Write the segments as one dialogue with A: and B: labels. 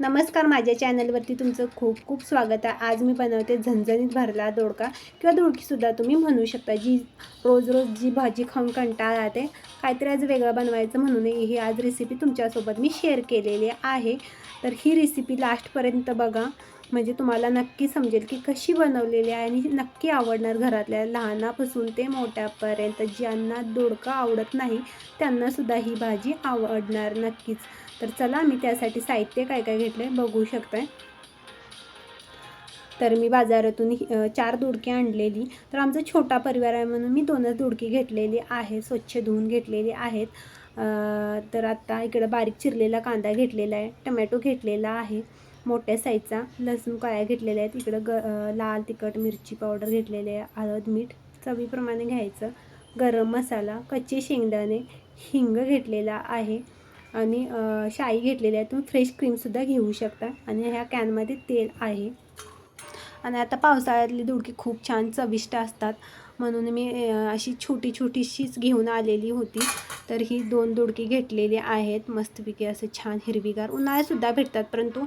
A: नमस्कार माझ्या चॅनलवरती तुमचं खूप खूप स्वागत आहे. आज मी बनवते झणझणीत भरला दोडका किंवा दोडकीसुद्धा तुम्ही म्हणू शकता जी रोज रोज जी भाजी खाऊन कंटाळा येते काहीतरी आज वेगळं बनवायचं म्हणून ही आज रेसिपी तुमच्यासोबत मी शेअर केलेली आहे. तर ही रेसिपी लास्टपर्यंत बघा. म्हणजे तुम्हाला नक्की समजेल की कशी बनवलेली आहे आणि नक्की आवडणार घरातल्या लहानापासून ते मोठ्यापर्यंत. ज्यांना दोडका आवडत नाही त्यांनासुद्धा ही भाजी आवडणार नक्कीच. तर चला मी त्यासाठी साहित्य काय काय घेतलं आहे बघू शकताय. तर मी बाजारातून चार दुडकी आणलेली. तर आमचा छोटा परिवार आहे म्हणून मी दोनच दुडकी घेतलेली आहे स्वच्छ धुवून घेतलेली आहेत. तर आत्ता इकडं बारीक चिरलेला कांदा घेतलेला आहे टमॅटो घेतलेला आहे मोठ्या साईजचा लसूण काळ्या घेतलेल्या आहेत. इकडं ग लाल तिखट मिरची पावडर घेतलेली आहे हळद मीठ चवीप्रमाणे घ्यायचं. गरम मसाला कच्चे शेंगदाणे हिंग घेतलेला आहे. आणि शाई घेतलेली आहे तुम्ही फ्रेश क्रीमसुद्धा घेऊ शकता. आणि ह्या कॅनमध्ये तेल आहे. आणि आता पावसाळ्यातली धुडकी खूप छान चविष्ट असतात. म्हणून मी अशी छोटी छोटीशीच घेऊन आलेली होती. तर ही दोन दोडकी घेतलेली आहेत. मस्तपैकी असं छान हिरवीगार उन्हाळ्यातसुद्धा भेटतात. परंतु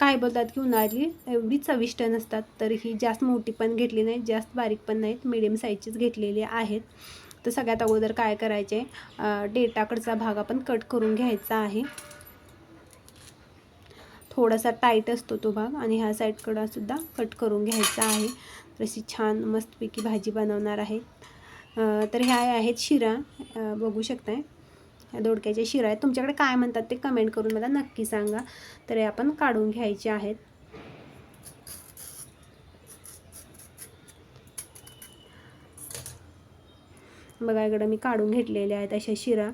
A: काय बोलतात की उन्हाळी एवढी चविष्ट नसतात. तर ही जास्त मोठी पण घेतली नाही. जास्त बारीक पण नाहीत. मिडियम साईजचीच घेतलेली आहेत. तर सगळ्यात अगोदर काय करायचे? डेटाकडचा भाग आपण कट करून घ्यायचा आहे. थोडासा टाईट असतो तो भाग आणि ह्या साईडकडं सुद्धा कट करून घ्यायचा आहे. तशी छान मस्तपैकी भाजी बनवणार आहे. तर ह्या आहेत शिरा. बघू शकताय. ह्या दोडक्याच्या शिरा आहेत. तुमच्याकडे काय म्हणतात ते कमेंट करून मला नक्की सांगा. तर हे आपण काढून घ्यायचे आहेत. बघा इकडं मी काढून घेतलेल्या आहेत अशा शिरा.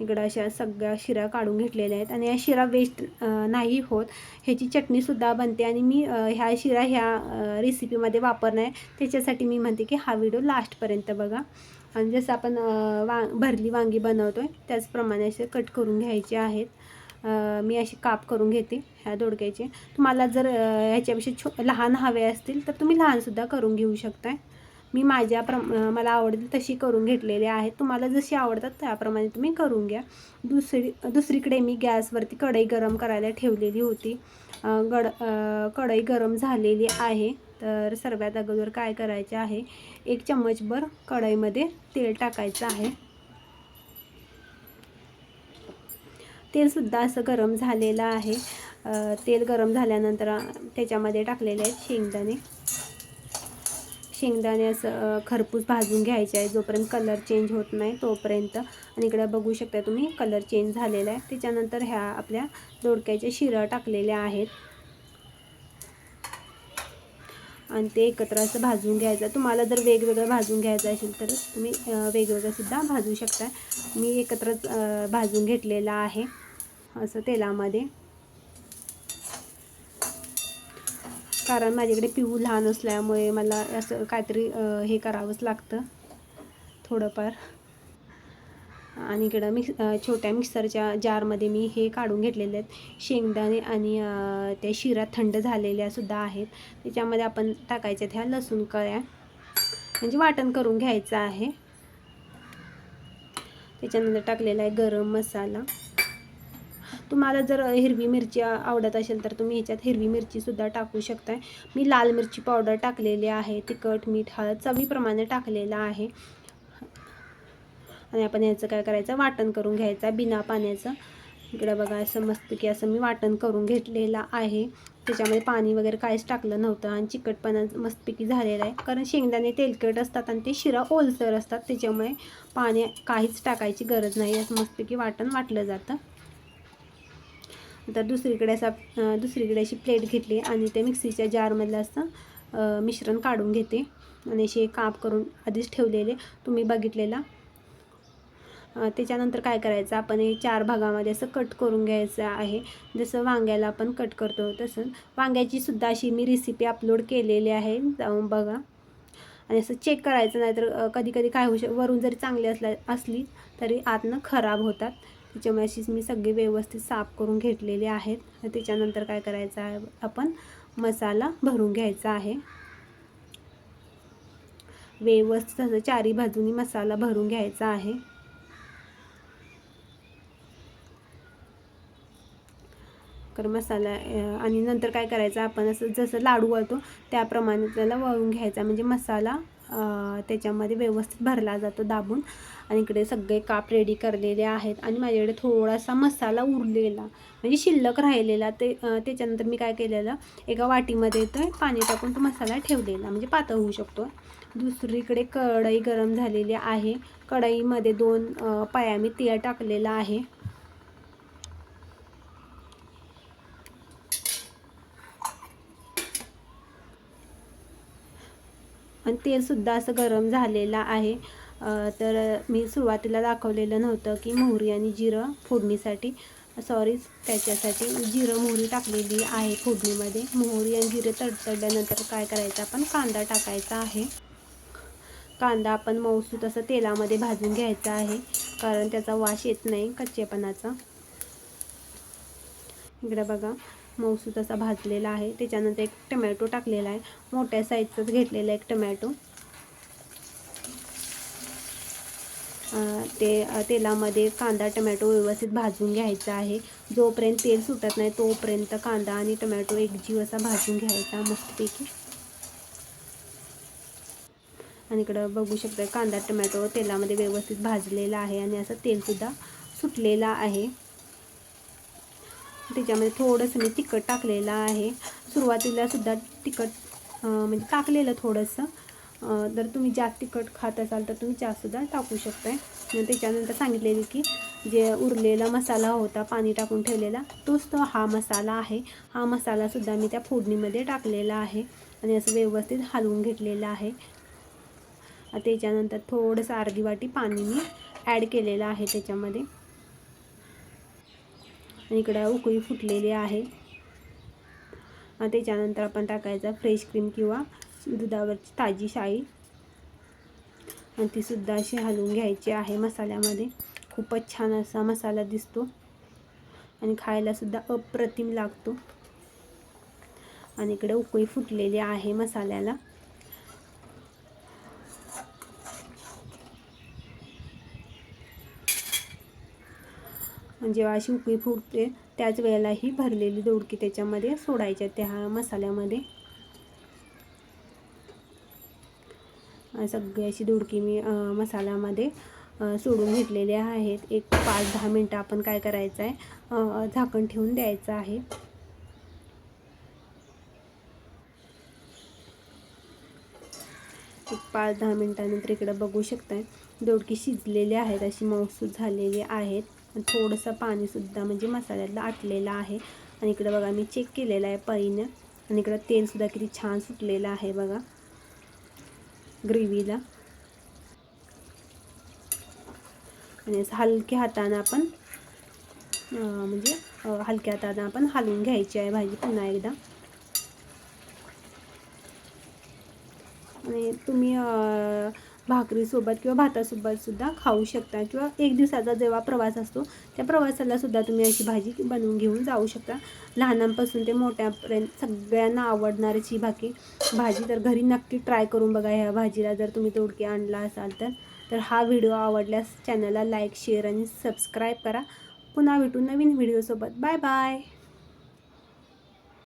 A: इकडं अशा सगळ्या शिरा काढून घेतलेल्या आहेत. आणि या शिरा वेस्ट नाही होत. ह्याची चटणीसुद्धा बनते. आणि मी ह्या शिरा ह्या रेसिपीमध्ये वापरणार आहे. त्याच्यासाठी मी म्हणते की हा व्हिडिओ लास्टपर्यंत बघा. आणि जसं आपण वा भरली वांगी बनवतो आहे त्याचप्रमाणे असे कट करून घ्यायचे आहेत. मी अशी काप करून घेते ह्या दोडक्याचे. तुम्हाला जर ह्याच्यापेक्षा छो लहान हवे असतील तर तुम्ही लहानसुद्धा करून घेऊ शकताय. मी माझ्या प्र मला आवडतील तशी करून घेतलेली आहेत. तुम्हाला जशी आवडतात त्याप्रमाणे तुम्ही करून घ्या. दुसरी दुसरीकडे मी गॅसवरती कढई गरम करायला ठेवलेली होती. गड कढई गरम झालेली आहे. तर सर्वात अगोदर काय करायचे आहे? एक चम्मचभर कढईमध्ये तेल टाकायचं आहे. तेलसुद्धा असं गरम झालेलं आहे. तेल गरम झाल्यानंतर त्याच्यामध्ये टाकलेले आहेत शेंगदाणे. शेंगदाणे असं खरपूस भाजून घ्यायचे आहे जोपर्यंत कलर चेंज होत नाही तोपर्यंत. आणि इकडे बघू शकता तुम्ही कलर चेंज झालेला आहे. त्याच्यानंतर ह्या आपल्या दोडक्याच्या शिरा टाकलेल्या आहेत. आणि ते एकत्र असं भाजून घ्यायचं तुम्हाला जर वेगवेगळं भाजून घ्यायचं असेल तर तुम्ही वेगवेगळंसुद्धा भाजू शकता मी एकत्रच भाजून घेतलेला आहे असं तेलामध्ये. कारण माझ्याकडे पिऊ लहान असल्यामुळे मला असं काहीतरी हे करावंच लागतं. थोडंफार. आणि इकडं मिक्स छोट्या मिक्सरच्या जारमध्ये मी हे काढून घेतलेले आहेत. शेंगदाणे आणि त्या शिरा थंड झालेल्या सुद्धा आहेत. त्याच्यामध्ये आपण टाकायच्या ह्या लसूण कळ्या. म्हणजे वाटण करून घ्यायचं आहे. त्याच्यानंतर टाकलेला आहे गरम मसाला. तुम्हाला जर हिरवी मिरची आवडत असेल तर तुम्ही ह्याच्यात हिरवी मिरचीसुद्धा टाकू शकताय. मी लाल मिरची पावडर टाकलेली आहे तिखट मीठ हळद चवीप्रमाणे टाकलेलं आहे. आणि आपण याचं काय करायचं? वाटण करून घ्यायचं बिना पाण्याचं. इकडं बघा असं मस्तपैकी असं मी वाटण करून घेतलेलं आहे. त्याच्यामध्ये पाणी वगैरे काहीच टाकलं नव्हतं आणि चिकटपणा मस्तपैकी झालेला आहे. कारण शेंगदाणे तेलकट असतात आणि ते शिरा ओलसर असतात त्याच्यामुळे पाणी काहीच टाकायची गरज नाही. असं मस्तपैकी वाटण वाटलं जातं. तर दुसरीकडे असा दुसरीकडे अशी प्लेट घेतली आणि ते मिक्सीच्या जारमधलं असं मिश्रण काढून घेते. आणि असे काप करून आधीच ठेवलेले तुम्ही बघितलेला. त्याच्यानंतर काय करायचं आपण हे चार भागामध्ये असं कट करून घ्यायचं आहे. जसं वांग्याला आपण कट करतो तसं. वांग्याची सुद्धा अशी मी रेसिपी अपलोड केलेली आहे जाऊन बघा. आणि असं चेक करायचं नाही तर कधी कधी काय होऊ शक वरून जरी चांगली असला असली तरी आतनं खराब होतात. त्याच्यामुळे अशीच मी सगळी व्यवस्थित साफ करून घेतलेली आहेत. त्याच्यानंतर काय करायचं आहे? आपण मसाला भरून घ्यायचा आहे. व्यवस्थित असं चारी बाजूनी मसाला भरून घ्यायचा आहे. तर मसाला आणि नंतर काय करायचं? आपण असं जसं लाडू वळतो त्याप्रमाणे त्याला वळून घ्यायचा. म्हणजे मसाला त्याच्यामध्ये व्यवस्थित भरला जातो दाबून. आणि इकडे सगळे काप रेडी करलेले आहेत. आणि माझ्याकडे थोडासा मसाला उरलेला. म्हणजे शिल्लक राहिलेला. ते त्याच्यानंतर मी काय केलेलं? एका वाटीमध्ये तर पाणी टाकून तो मसाला ठेवलेला. म्हणजे पातळ होऊ शकतो. दुसरीकडे कढई गरम झालेली आहे. कढईमध्ये दोन पाया मी तेल टाकलेलं आहे. आणि तेलसुद्धा असं गरम झालेलं आहे. तर मी सुरुवातीला दाखवलेलं नव्हतं की मोहरी आणि जिरं फोडणीसाठी सॉरी त्याच्यासाठी जिरं मोहरी टाकलेली आहे फोडणीमध्ये. मोहरी आणि जिरं तडतडल्यानंतर काय करायचं आपण कांदा टाकायचा आहे. कांदा आपण मऊसू असं तेलामध्ये भाजून घ्यायचा आहे कारण त्याचा वास येत नाही कच्चेपणाचा. इकडं बघा. मऊसूत असा भाजलेला आहे. त्याच्यानंतर एक टमॅटो टाकलेला आहे. मोठ्या साईजचाच घेतलेला एक टमॅटो ते तेलामध्ये कांदा टमॅटो व्यवस्थित भाजून घ्यायचा आहे. जोपर्यंत तेल सुटत नाही तोपर्यंत कांदा आणि टमॅटो एकजीव असा भाजून घ्यायचा मस्तपैकी. आणि इकडं बघू शकता कांदा टमॅटो तेलामध्ये व्यवस्थित भाजलेला आहे आणि असं तेलसुद्धा सुटलेलं आहे. त्याच्यामध्ये थोडंसं मी तिखट टाकलेलं आहे. सुरुवातीला सुद्धा तिखट म्हणजे टाकलेलं थोडंसं. जर तुम्ही जास्त तिखट खात असाल तर तुम्ही जास्तसुद्धा टाकू शकताय. त्याच्यानंतर सांगितलेली की जे उरलेला मसाला होता पाणी टाकून ठेवलेला तोच तो हा मसाला आहे. हा मसालासुद्धा मी त्या फोडणीमध्ये टाकलेला आहे आणि असं व्यवस्थित हलवून घेतलेलं आहे. त्याच्यानंतर थोडंसं अर्धी वाटी पाणी मी ॲड केलेलं आहे त्याच्यामध्ये. आणि इकडं उकळी फुटलेली आहे. आणि त्याच्यानंतर आपण टाकायचा फ्रेश क्रीम किंवा दुधावरची ताजी शाई आणि तीसुद्धा अशी हलवून घ्यायची आहे मसाल्यामध्ये. खूपच छान असा मसाला दिसतो. आणि खायलासुद्धा अप्रतिम लागतो. आणि इकडे उकळी फुटलेली आहे मसाल्याला. जेव्हा अशी उकळी फुटते त्याच वेळेला ही भरलेली दोडकी त्याच्यामध्ये सोडायच्या त्या मसाल्यामध्ये. सगळी अशी दोडकी मी मसाल्यामध्ये सोडून घेतलेले आहेत. एक पाच दहा मिनटं आपण काय करायचं आहे झाकण ठेवून द्यायचं आहे. एक पाच दहा मिनटानंतर इकडं बघू शकताय दोडकी शिजलेली आहेत अशी मऊसूत झालेली आहेत. थोडंसं पाणीसुद्धा म्हणजे मसाल्यातलं आटलेलं आहे. आणि इकडं बघा मी चेक केलेलं आहे पळीनं आणि इकडं तेलसुद्धा किती छान सुटलेलं आहे बघा ग्रेव्हीला आणि असं हलक्या हातानं आपण म्हणजे हलक्या हातानं आपण हलवून घ्यायची आहे भाजी पुन्हा एकदा. आणि तुम्ही भाकरीसोबत किंवा भातासोबत सुद्धा खाऊ शकता. किंवा एक दिवसाचा जेव्हा प्रवास असतो त्या प्रवासाला सुद्धा तुम्ही अशी भाजी बनवून घेऊन जाऊ शकता. लहानांपासून ते मोठ्यापर्यंत सगळ्यांना आवडणारीची भाकी भाजी तर घरी नक्की ट्राय करून बघा ह्या भाजीला. जर तुम्ही तोडके आणला असाल तर तर हा व्हिडिओ आवडल्यास चॅनलला लाईक शेअर आणि सबस्क्राईब करा. पुन्हा भेटू नवीन व्हिडिओसोबत बाय बाय